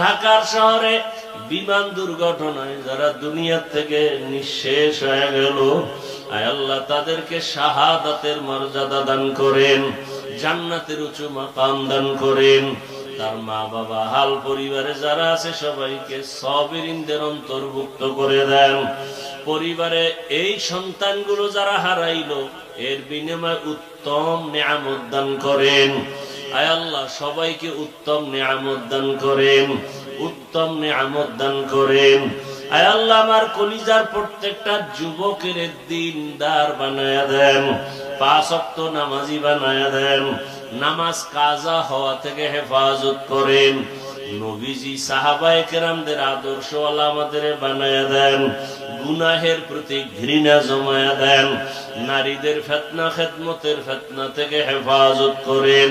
ঢাকার শহরে বিমান দুর্ঘটনায় যারা দুনিয়ার থেকে নিঃশেষ হয়ে গেল, আয় আল্লাহ, তাদেরকে শাহাদাতের মর্যাদা দান করেন, জান্নাতের উঁচু মাকাম দান করেন। তার মা বাবা হাল পরিবারে যারা আছে, সবাইকে সবিরিনদের অন্তর্ভুক্ত করে দেন। পরিবারে এই সন্তানগুলো যারা হারাইলো, এর বিনিময়ে উত্তম নিয়ামত দান করেন। আয় আল্লাহ, সবাইকে উত্তম নিয়ামত দান করেন, উত্তম নিয়ামত দান করেন। আয় আল্লাহ, আমার কলিজার প্রত্যেকটা যুবকের দিনদার বানায়া দেন, পাঁচ অক্ত নামাজি বানায়া দেন, নামাজ কাজা হওয়া থেকে হেফাজত করেন। নবীজি সাহাবায়ে কেরামদের আদর্শ আমাদের বানায়া দেন, গুনাহের প্রতি ঘৃণা জমায়া দেন, নারীদের ফেতনা খেদমতের ফেতনা থেকে হেফাজত করেন।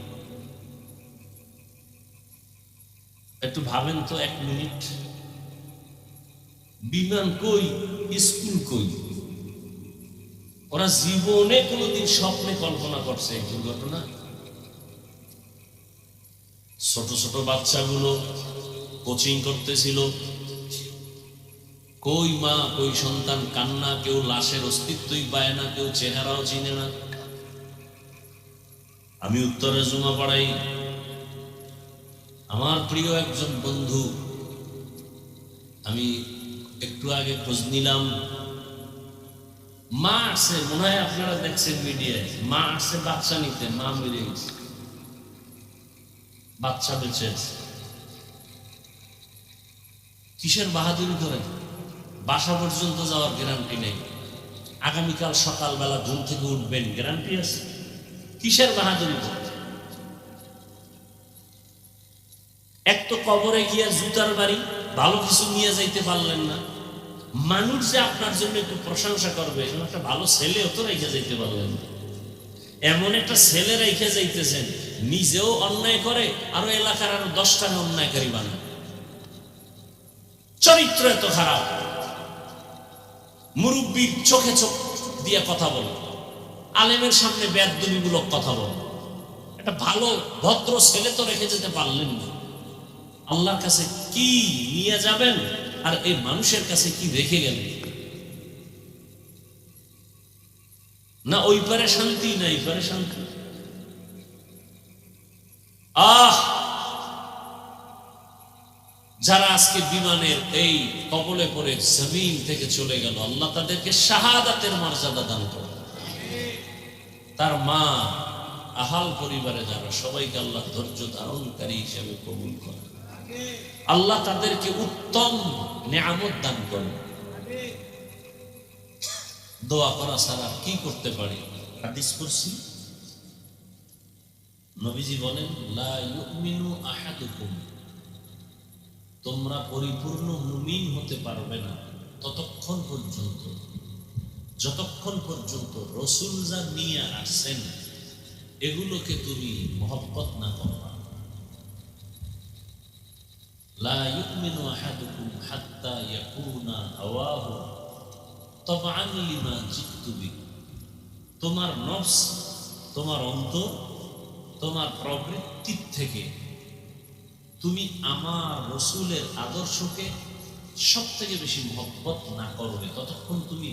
একটু ভাবেন তো এক মিনিট। বিমান কই, স্কুল কই? ওরা জীবনে কোনোদিন স্বপ্নে কল্পনা করছে এই দুর্ঘটনা। ছোট ছোট বাচ্চাগুলো কোচিং করতেছিল। কই মা, কই সন্তান, কান্না, কেউ লাশের অস্তিত্বই পায় না, কেউ চেহারাও চিনে না। আমি উত্তরে জুমা পড়াই আমার প্রিয় একজন বন্ধু, আমি একটু আগে খোঁজ নিলাম মা আসছে মনে হয় আপনারা দেখছেন মিডিয়ায় মা আসছে বাচ্চা নিতে, মা মেরে বাচ্চা বেঁচে আছে। কিসের বাহাদুরি করে বাসা পর্যন্ত যাওয়ার গ্যারান্টি নেই। আগামীকাল সকালবেলা ঘুম থেকে উঠবেন গ্যারান্টি আছে। কিসের বাহাদুরি করে এক তো কবরে গিয়া জুতার বাড়ি, ভালো কিছু নিয়ে যাইতে পারলেন না। মানুষ যে আপনার জন্য একটু প্রশংসা করবে একটা ভালো ছেলেও তো রেখে যাইতে পারলেন না। এমন একটা ছেলে রেখে যাইতেছেন, নিজেও অন্যায় করে, আরও এলাকার আরও দশটাকে অন্যায়কারী বানায়। চরিত্র এত খারাপ। মুরব্বীর চোখে চোখ দিয়ে কথা বলে। আলেমের সামনে ব্যাদুমিমূলক কথা বলে। একটা ভালো, ভদ্র ছেলে তো রেখে যেতে পারলেন না। আল্লাহর কাছে কি নিয়ে যাবেন আর এই মানুষের কাছে কি রেখে গেলেন? না, ওই পারে শান্তি, না এই পারে শান্তি। আহ! যারা আজকে বিমানের এই কবলে পড়ে জমিন থেকে চলে গেল, আল্লাহ তাদেরকে শাহাদাতের মর্যাদা দান করে তার মা, আহাল পরিবারে যারা, সবাইকে আল্লাহ ধৈর্য ধারণকারী হিসেবে কবুল করে আল্লাহ তাদেরকে উত্তম দান করেন। দোয়া করা কি করতে পারি? হাদিস করছি নবীজি বলেন তোমরা পরিপূর্ণ মুমিন হতে পারবে না ততক্ষণ পর্যন্ত। যতক্ষণ পর্যন্ত রসুল যা নিয়ে আসছেন, এগুলোকে তুমি মহব্বত না করবা। লা ইউমিনু আহাদুকুম হাত্তা ইয়াকুনা হাওয়াহু তবআন লিমা জিতু বি তোমার নফস, তোমার অন্তর, তোমার প্রবৃত্তির থেকে তুমি আমার রসুলের আদর্শকে সব থেকে বেশি মহব্বত না করবে। ততক্ষণ তুমি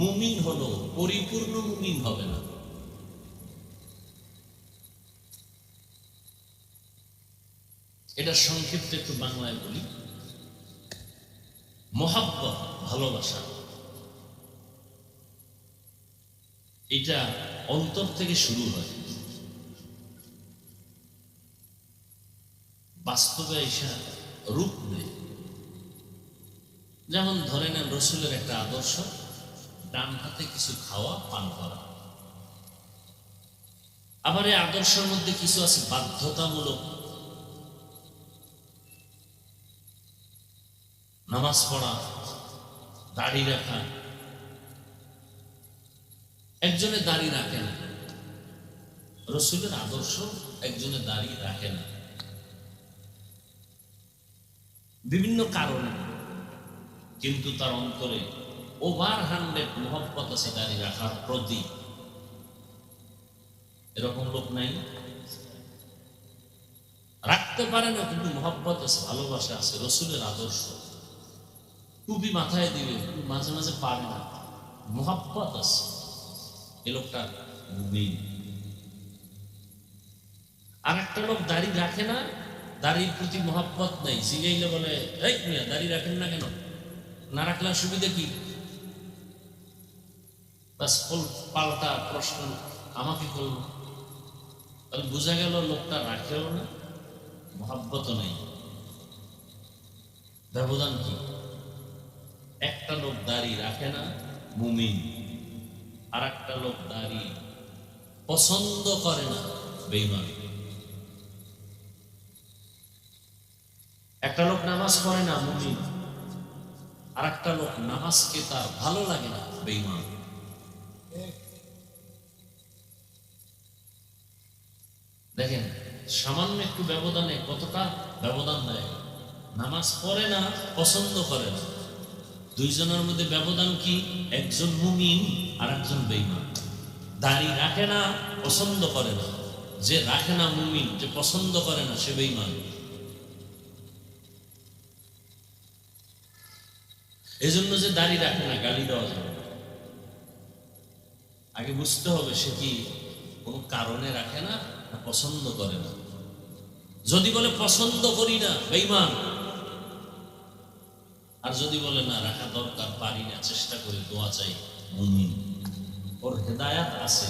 মুমিন হলো, পরিপূর্ণ মুমিন হবে না। এটা সংক্ষিপ্ত একটু বাংলায় বলি। মহাব্বত, ভালোবাসা। এটা অন্তর থেকে শুরু হয়। বাস্তবে এসা রূপ নেয়। যেমন ধরে নেন রসুলের একটা আদর্শ, ডান হাতে কিছু খাওয়া, পান করা। আবার এই আদর্শের মধ্যে কিছু আছে বাধ্যতামূলক নামাজ পড়া, দাড়ি রাখা। একজনে দাড়ি রাখে না। রসুলের আদর্শ একজনে দাড়ি রাখে না। বিভিন্ন কারণে, কিন্তু তার অন্তরে ওভার হান্ড্রেড মোহব্বত আছে দাড়ি রাখার প্রতি। এরকম লোক নাই। রাখতে পারে না, কিন্তু মোহব্বত আছে, ভালোবাসা আছে, রসুলের আদর্শ। টুপি মাথায় দিবে মাঝে মাঝে পারে না। মোহাব্বত আছে। এ লোকটা মুমিন আর একটা লোক দাড়ি রাখে না, দাড়ির প্রতি মোহাব্বত নেই। জিগাইলে বলে, এই মিয়া, দাড়ি রাখেন না কেন? না রাখলে সুবিধা কি? পাল্টা প্রশ্ন আমাকে করল। তাহলে বোঝা গেল লোকটা রাখেও না মোহাব্বত নেই। ব্যবধান কি? একটা লোক দাড়ি রাখে না, মুমিন। আর একটা লোক দাড়ি পছন্দ করে না বেইমান একটা লোক নামাজ পড়ে না, মুমিন। আর একটা লোক নামাজকে তার ভালো লাগে না বেইমান দেখেন, সামান্য একটু ব্যবধানে কতটা ব্যবধান দেয়? নামাজ পড়ে না, পছন্দ করে না। দুইজনের মধ্যে ব্যবধান কি? একজন মুমিন আর একজন বেইমান দাড়ি রাখে না, পছন্দ করে না। যে রাখে না মুমিন, যে পছন্দ করে না, সে বেইমান এই জন্য যে দাড়ি রাখে না, গালি দেওয়া যাবে আগে বুঝতে হবে সে কি কোনো কারণে রাখে না পছন্দ করে না। যদি বলে, পছন্দ করি না বেইমান আর যদি বলে, না, রাখা দরকার, পারি না, চেষ্টা করি, দোয়া চাই, মুমিন। ওর হেদায়াত আছে।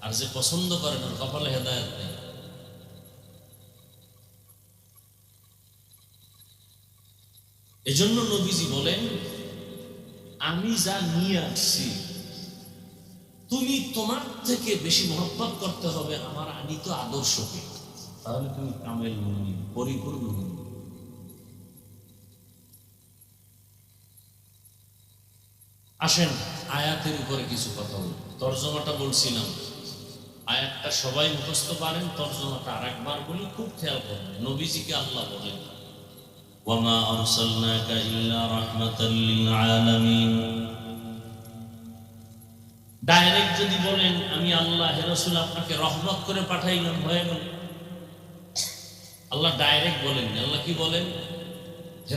আর যে পছন্দ করে না, ওর কপালে হেদায়াত নেই। এজন্য নবীজি বলেন, আমি যা নিয়ে আসছি, তুমি তোমার থেকে বেশি মহব্বত করতে হবে আমার আনিত আদর্শকে। তাহলে তুমি কামেল মুমিন, পরিপূর্ণ মুমিন। আসেন, আয়াতের উপরে কিছু কথা বলি। তর্জমাটা বলছিলাম। আয়াতটা সবাই মুখস্থ পারেন, তর্জমাটা আরেকবার বলি, খুব খেয়াল করবেন। নবীজিকে আল্লাহ বলেন আরসালনাকা ইল্লা রাহমাতাল লিল আলামিন। ডাইরেক্ট যদি বলেন, আমি আল্লাহ রাসূল, আপনাকে রহমত করে পাঠাইলাম, হয়ে গেল। আল্লাহ ডাইরেক্ট বলেন আল্লাহ কি বলেন?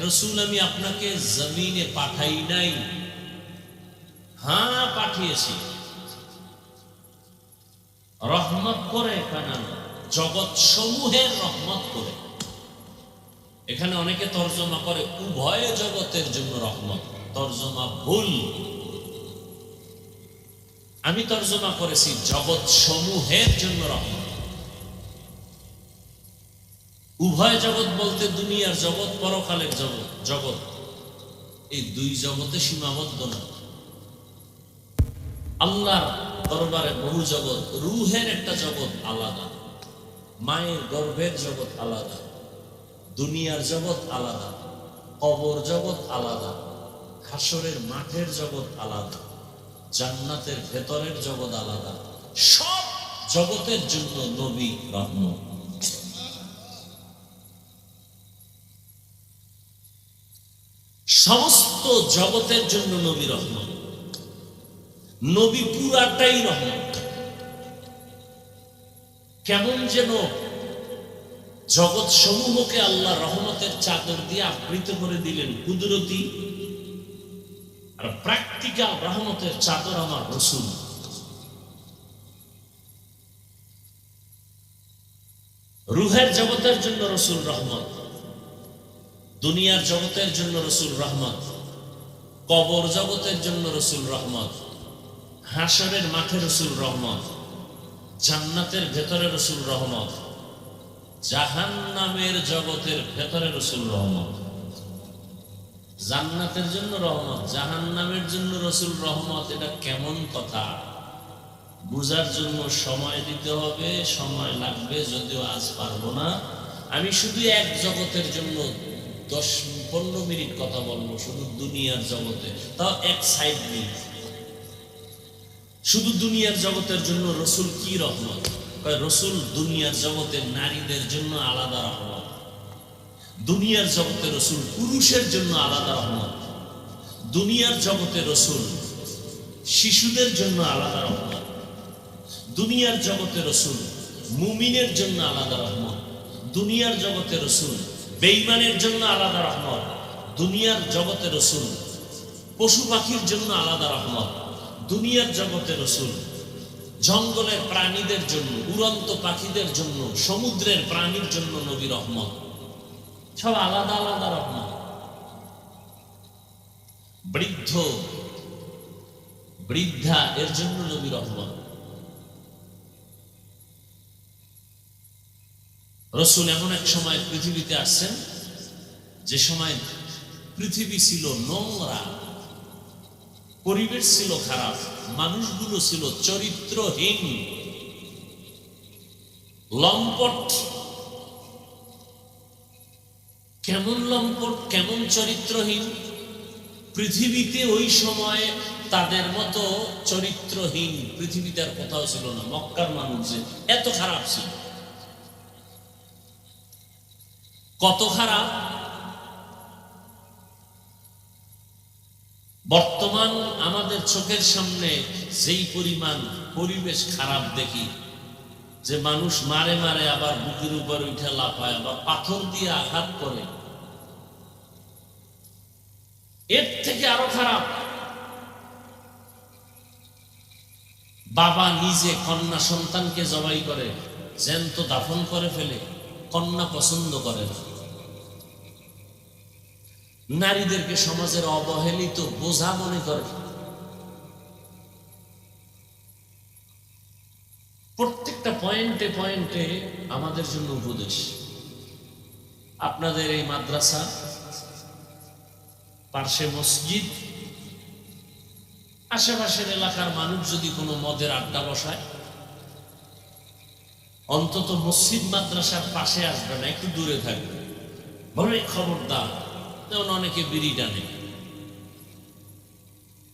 রাসূল, আমি আপনাকে জমিনে পাঠাই নাই হ্যাঁ পাঠিয়েছি। রহমত করে কানান জগৎ সমূহের রহমত করে। এখানে অনেকে তর্জমা করে, উভয় জগতের জন্য রহমত, তর্জমা ভুল। আমি তর্জমা করেছি জগৎ সমূহের জন্য রহমত। উভয় জগৎ বলতে দুনিয়ার জগৎ, পরকালের জগৎ জগৎ। এই দুই জগতে সীমাবদ্ধ না। আল্লাহর দরবারে বহু জগৎ, রুহের একটা জগৎ আলাদা। মায়ের গর্ভের জগৎ আলাদা। দুনিয়ার জগৎ আলাদা। কবর জগৎ আলাদা। হাসরের মাঠের জগৎ আলাদা। জান্নাতের ভেতরের জগৎ আলাদা। সব জগতের জন্য নবী রহমত সমস্ত জগতের জন্য নবী রহমত নবী পুরাটাই রহমত। কেমন যেন জগৎ সমূহকে আল্লাহ রহমতের চাদর দিয়ে আবৃত করে দিলেন কুদরতি আর প্র্যাকটিক্যাল রহমতের চাদর আমার রসুল। রুহের জগতের জন্য রসুল রহমত, দুনিয়ার জগতের জন্য রসুল রহমত, কবর জগতের জন্য রসুল রহমত হাসরের মাঠে রসুল রহমত, জান্নাতের ভেতরে রসুল রহমত জাহান নামের জগতের ভেতরে রসুল রহমত। জান্নাতের জন্য রহমত জাহান নামের জন্য রসুল রহমত, এটা কেমন কথা? বুঝার জন্য সময় দিতে হবে, সময় লাগবে, যদিও আজ পারব না। আমি শুধু এক জগতের জন্য দশ পনেরো মিনিট কথা বলব, শুধু দুনিয়ার জগতে। তাও এক সাইড নেই শুধু দুনিয়ার জগতের জন্য রসুল কি রহমত? রসুল দুনিয়ার জগতের নারীদের জন্য আলাদা রহমত। দুনিয়ার জগতে রসুল পুরুষের জন্য আলাদা রহমত। দুনিয়ার জগতে রসুল শিশুদের জন্য আলাদা রহমত। দুনিয়ার জগতে রসুল মুমিনের জন্য আলাদা রহমত। দুনিয়ার জগতে রসুল বেইমানের জন্য আলাদা রহমত। দুনিয়ার জগতে রসুল পশু পাখির জন্য আলাদা রহমত। দুনিয়ার জগতে রসুল। জঙ্গলের প্রাণীদের জন্য, উড়ন্ত পাখিদের জন্য, সমুদ্রের প্রাণীর জন্য নবী রহমত। সব আলাদা আলাদা রহমত। বৃদ্ধ, বৃদ্ধা, এর জন্য নবী রহমত। রসুল এমন এক সময় পৃথিবীতে আসছেন, যে সময় পৃথিবী ছিল নোংরা পরিবেশ ছিল খারাপ, মানুষগুলো ছিল চরিত্রহীন। লম্পট। কেমন লম্পট, কেমন চরিত্রহীন? পৃথিবীতে ওই সময় তাদের মতো চরিত্রহীন পৃথিবীতে আর কোথাও ছিল না, মক্কার মানুষ এত খারাপ ছিল। কত খারাপ? বর্তমান আমাদের চোখের সামনে যেই পরিমাণ পরিবেশ খারাপ দেখি, যে মানুষ মারে মারে আবার বুকের উপর উঠে লাফায়, আবার পাথর দিয়ে আঘাত করে। এর থেকে আরও খারাপ, বাবা নিজে কন্যা সন্তানকে জবাই করে, জ্যান্ত দাফন করে ফেলে, কন্যা পছন্দ করে না। নারীদেরকে সমাজের অবহেলিত বোঝা মনে করে। প্রত্যেকটা পয়েন্টে পয়েন্টে আমাদের জন্য উপদেশ। আপনাদের এই মাদ্রাসা, পার্শ্বে মসজিদ, আশেপাশের এলাকার মানুষ যদি কোনো মদের আড্ডা বসায়, অন্তত মসজিদ মাদ্রাসার পাশে আসবে না, একটু দূরে থাকবে। বলে খবরদার। যেমন অনেকে বিড়ি টানে।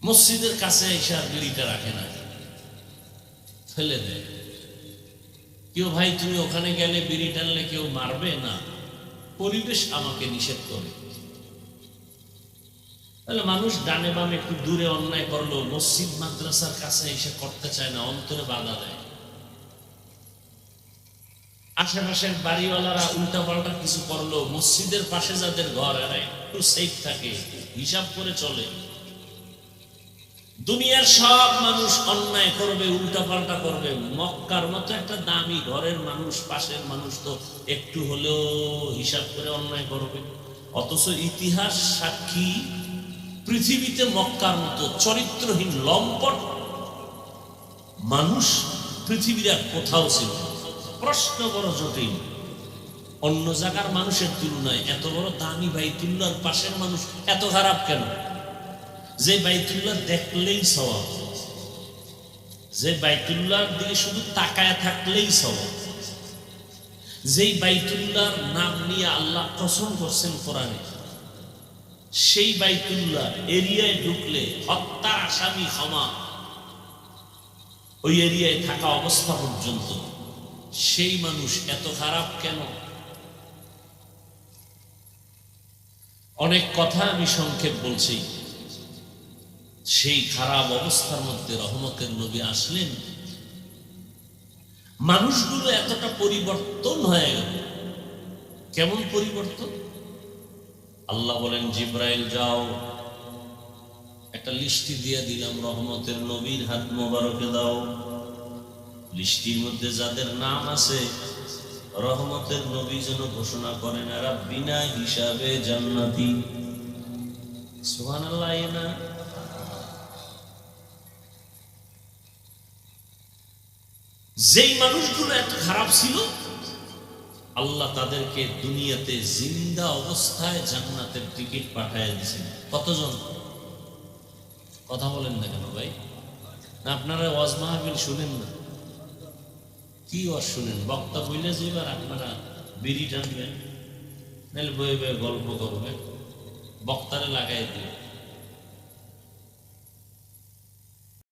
মসজিদের কাছে এসে আর বিড়িটা রাখে না। ফেলে দেয়। কেউ, ভাই, তুমি ওখানে গেলে বিড়ি টানলে কেউ মারবে? না। পরিবেশ আমাকে নিষেধ করে। তাহলে মানুষ ডানে বামে একটু দূরে অন্যায় করল মসজিদ, মাদ্রাসার কাছে এসে করতে চায় না, অন্তরে বাধা দেয়। আশেপাশের বাড়িওয়ালারা উল্টা পাল্টা কিছু করল মসজিদের পাশে যাদের ঘর এরা একটু সেফ থাকে, হিসাব করে চলে। দুনিয়ার সব মানুষ অন্যায় করবে উল্টা পাল্টা করবে। মক্কার মতো একটা দামি ঘরের মানুষ, পাশের মানুষ তো একটু হলেও হিসাব করে অন্যায় করবে। অথচ ইতিহাস সাক্ষী, পৃথিবীতে মক্কার মতো চরিত্রহীন, লম্পট মানুষ পৃথিবীর কোথাও ছিল প্রশ্ন বড় জটিল। অন্য জায়গার মানুষের তুলনায় এত বড় দামি বাইতুল্লাহর পাশের মানুষ এত খারাপ কেন? যে বাইতুল্লাহ দেখলেই স্বভাব যে বাইতুল্লাহর দিকে শুধু তাকায় থাকলেই স্বভাব যেই বাইতুল্লাহর নাম নিয়ে আল্লাহ কসম করছেন কোরআনে, সেই বাইতুল্লাহ এরিয়ায় ঢুকলে হত্যার আসামি ক্ষমা। ওই এরিয়ায় থাকা অবস্থা পর্যন্ত সেই মানুষ এত খারাপ কেন? অনেক কথা আমি সংক্ষেপ বলছি। সেই খারাপ অবস্থার মধ্যে রহমতের নবী আসলেন। মানুষগুলো এতটা পরিবর্তন হয়ে গেল। কেমন পরিবর্তন? আল্লাহ বলেন, জিব্রাইল, যাও। একটা লিস্টি দিয়ে দিলাম রহমতের নবীর হাত মোবারকে দাও। লিস্টির মধ্যে যাদের নাম আছে রহমতের নবী যেন ঘোষণা করেন, এরা বিনা হিসাবে জান্নাতি। যেই মানুষগুলো এত খারাপ ছিল, আল্লাহ তাদেরকে দুনিয়াতে জিন্দা অবস্থায় জান্নাতের টিকিট পাঠায় দিয়েছেন। কতজন? কথা বলেন না কেন ভাই? আপনারা ওয়াজ মাহফিল শুনেন না। কি ওয়াজ শুনেন বক্তা বইলে যেবার আপনারা বিড়ি টানবেন নাহলে বয়ে বয়ে গল্প করবেন বক্তারে লাগাই দিও